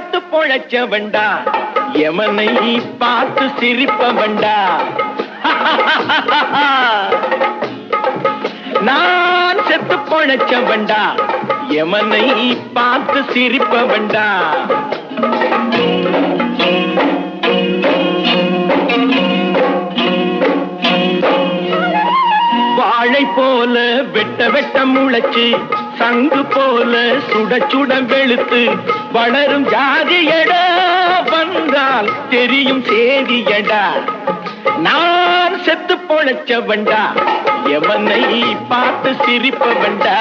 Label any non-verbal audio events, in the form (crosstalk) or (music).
செத்து பொழைச்ச பொழைச்சவன்டா எமனை பார்த்து சிரிப்ப சிரிப்பவன்டா. (laughs) நான் செத்து பொழைச்ச பொழைச்சவன்டா எமனை பார்த்து சிரிப்ப சிரிப்பவன்டா. வாழை போல வெட்ட வெட்ட முளைச்சு சங்கு போல சுட சுட வெளுத்து வளரும் ஜாதியடா வந்தால் தெரியும் சேதியடா நான் செத்து பொழைச்சவன்டா எவனை பார்த்து சிரிப்பவன்டா?